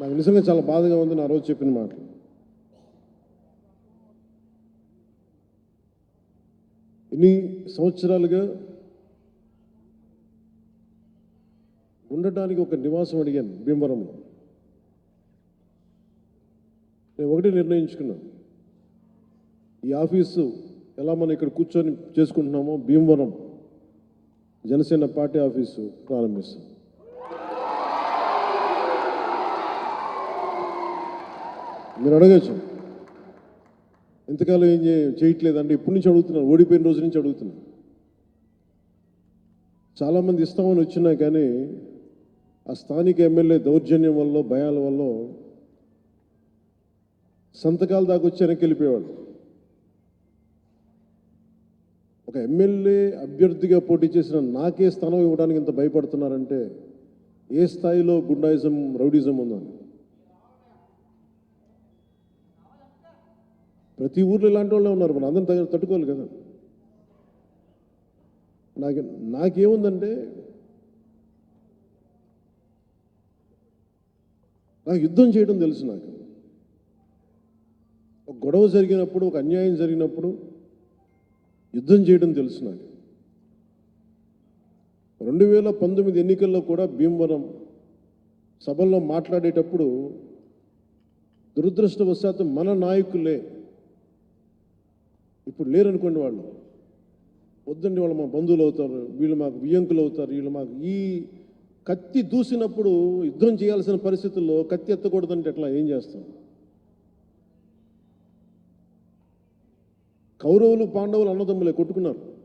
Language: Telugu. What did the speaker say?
నాకు నిజంగా చాలా బాధగా ఉంది నా రోజు చెప్పిన మాటలు. ఇన్ని సంవత్సరాలుగా ఉండటానికి ఒక నివాసం అడిగాను భీమవరంలో. నేను ఒకటి నిర్ణయించుకున్నాను ఈ ఆఫీసు ఎలా మనం ఇక్కడ కూర్చొని చేసుకుంటున్నామో భీమవరం జనసేన పార్టీ ఆఫీసు ప్రారంభిస్తాం. మీరు అడగచ్చు. ఎంతకాలం ఏం చే- చేయట్లేదండి. ఇప్పటి నుంచి అడుగుతున్నాను ఓడిపోయిన రోజు నుంచి అడుగుతున్నాను చాలామంది ఇస్తామని వచ్చినా కానీ ఆ స్థానిక ఎమ్మెల్యే దౌర్జన్యం వల్ల భయాల వల్ల సంతకాల దాకా వచ్చి వెనక్కి వెళ్ళిపోయేవాడు ఒక ఎమ్మెల్యే అభ్యర్థిగా పోటీ చేసిన నాకే స్థానం ఇవ్వడానికి ఇంత భయపడుతున్నారంటే ఏ స్థాయిలో గుండాయిజం రౌడిజం ఉందని ప్రతి ఊర్లో ఇలాంటి వాళ్ళే ఉన్నారు మనం అందరం తగ్గ తట్టుకోవాలి కదా. నాకు నాకేముందంటే నాకు యుద్ధం చేయడం తెలుసు నాకు. ఒక గొడవ జరిగినప్పుడు ఒక అన్యాయం జరిగినప్పుడు యుద్ధం చేయడం తెలుసు నాకు. రెండు వేల పంతొమ్మిది ఎన్నికల్లో కూడా భీమవరం సభల్లో మాట్లాడేటప్పుడు దురదృష్టవశాత్తు మన నాయకులే ఇప్పుడు లేరనుకోండి వాళ్ళు. వద్దండి వాళ్ళు మా బంధువులు అవుతారు వీళ్ళు మాకు వియ్యంకులు అవుతారు వీళ్ళు మాకు ఈ కత్తి దూసినప్పుడు యుద్ధం చేయాల్సిన పరిస్థితుల్లో కత్తి ఎత్తకూడదంటే ఎట్లా? ఏం చేస్తాం? కౌరవులు పాండవులు అన్నదమ్ములే కొట్టుకున్నారు.